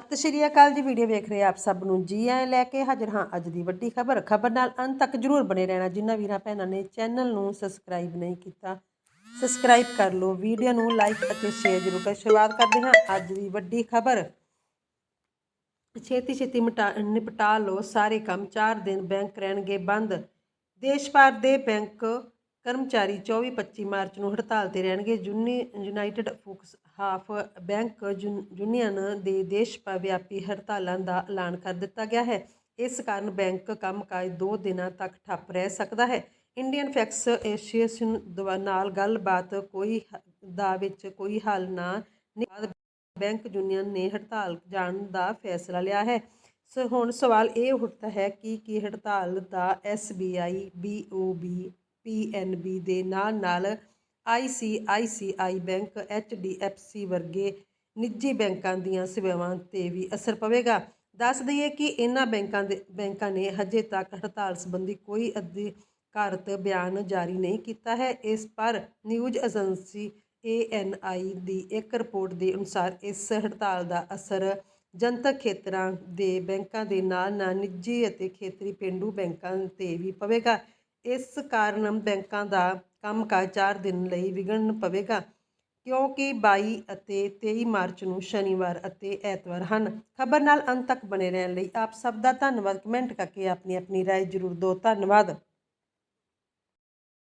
ਸਤਿ ਸ਼੍ਰੀ ਅਕਾਲ ਜੀ। ਵੀਡੀਓ ਵੇਖ ਰਹੇ ਆਪ ਸਭ ਨੂੰ ਜੀ ਆਇਆਂ ਲੈ ਕੇ ਹਾਜ਼ਰ ਹਾਂ ਅੱਜ ਦੀ ਵੱਡੀ ਖਬਰ। ਖਬਰ ਨਾਲ ਅੰਤ ਤੱਕ ਜਰੂਰ ਬਣੇ ਰਹਿਣਾ। ਜਿਨ੍ਹਾਂ ਵੀਰਾਂ ਭੈਣਾਂ ਨੇ ਚੈਨਲ ਨੂੰ ਸਬਸਕ੍ਰਾਈਬ ਨਹੀਂ ਕੀਤਾ, ਸਬਸਕ੍ਰਾਈਬ ਕਰ ਲਓ। ਵੀਡੀਓ ਨੂੰ ਲਾਈਕ ਅਤੇ ਸ਼ੇਅਰ ਜਰੂਰ ਕਰ। ਸ਼ੁਰੂਆਤ ਕਰਦੇ ਹਾਂ ਅੱਜ ਦੀ ਵੱਡੀ ਖਬਰ। ਛੇਤੀ ਛੇਤੀ ਮਿਟਾ, ਨਿਪਟਾ ਲਓ ਸਾਰੇ ਕੰਮ। 4 ਦਿਨ ਬੈਂਕ ਰਹਿਣਗੇ ਬੰਦ। ਦੇਸ਼ ਭਰ ਦੇ ਬੈਂਕ ਕਰਮਚਾਰੀ 24-25 ਮਾਰਚ ਨੂੰ ਹੜਤਾਲ ਤੇ ਰਹਿਣਗੇ। ਜੂਨੀ ਯੂਨਾਈਟਿਡ ਫੋਕਸ ਹਾਫ ਬੈਂਕ ਯੂਨ- ਯੂਨੀਅਨ ਦੇ ਦੇਸ਼ ਭਰ ਵਿਆਪੀ ਹੜਤਾਲਾਂ ਦਾ ਐਲਾਨ ਕਰ ਦਿੱਤਾ ਗਿਆ ਹੈ। ਇਸ ਕਾਰਨ ਬੈਂਕ ਕੰਮਕਾਜ 2 ਦਿਨਾਂ ਤੱਕ ਠੱਪ ਰਹਿ ਸਕਦਾ ਹੈ। ਇੰਡੀਅਨ ਫੈਕਸ ਐਸੋਸੀਏਸ਼ਨ ਦਵਾ- ਨਾਲ ਗੱਲਬਾਤ ਕੋਈ ਦਾ ਵਿੱਚ ਕੋਈ ਹੱਲ ਨਾ ਨਿਕਾਲ ਬੈਂਕ ਯੂਨੀਅਨ ਨੇ ਹੜਤਾਲ ਜਾਣ ਦਾ ਫੈਸਲਾ ਲਿਆ ਹੈ। ਸੋ, ਹੁਣ ਸਵਾਲ ਇਹ ਉੱਠਦਾ ਹੈ ਕਿ ਕੀ ਹੜਤਾਲ ਦਾ ਐਸਬੀਆਈ ਬੀਓਬੀ ਪੀਐਨਬੀ ਦੇ ਨਾਲ ਨਾਲ ਆਈਸੀਆਈਸੀਆਈ ਬੈਂਕ ਐਚਡੀਐਫਸੀ ਵਰਗੇ ਨਿੱਜੀ ਬੈਂਕਾਂ ਦੀਆਂ ਸੇਵਾਵਾਂ ਤੇ ਵੀ ਅਸਰ ਪਵੇਗਾ। ਦੱਸ ਦਈਏ ਕਿ ਇਹਨਾਂ ਬੈਂਕਾਂ ਦੇ ਬੈਂਕਾਂ ਨੇ ਹਜੇ ਤੱਕ ਹੜਤਾਲ ਸੰਬੰਧੀ ਕੋਈ ਅਧਿਕਾਰਤ ਬਿਆਨ ਜਾਰੀ ਨਹੀਂ ਕੀਤਾ ਹੈ। ਇਸ ਪਰ ਨਿਊਜ਼ ਏਜੰਸੀ ਏਐਨਆਈ ਦੀ ਇੱਕ ਰਿਪੋਰਟ ਦੇ ਅਨੁਸਾਰ ਇਸ ਹੜਤਾਲ ਦਾ ਅਸਰ ਜਨਤਕ ਖੇਤਰਾਂ ਦੇ ਬੈਂਕਾਂ ਦੇ ਨਾਲ ਨਾਲ ਨਿੱਜੀ ਅਤੇ ਖੇਤਰੀ ਪੇਂਡੂ ਬੈਂਕਾਂ ਤੇ ਵੀ ਪਵੇਗਾ। ਇਸ ਕਾਰਨ ਬੈਂਕਾਂ ਦਾ ਕੰਮਕਾਜ 4 ਦਿਨ ਲਈ ਵਿਗੜਨ ਪਵੇਗਾ ਕਿਉਂਕਿ 22 ਅਤੇ 23 ਮਾਰਚ ਨੂੰ ਸ਼ਨੀਵਾਰ ਅਤੇ ਐਤਵਾਰ ਹਨ ਖਬਰ ਨਾਲ ਅੰਤ ਤੱਕ ਬਣੇ ਰਹਿਣ ਲਈ ਆਪ ਸਭ ਦਾ ਧੰਨਵਾਦ ਕਮੈਂਟ ਕਰਕੇ ਆਪਣੀ ਆਪਣੀ رائے ਜ਼ਰੂਰ ਦਿਓ ਧੰਨਵਾਦ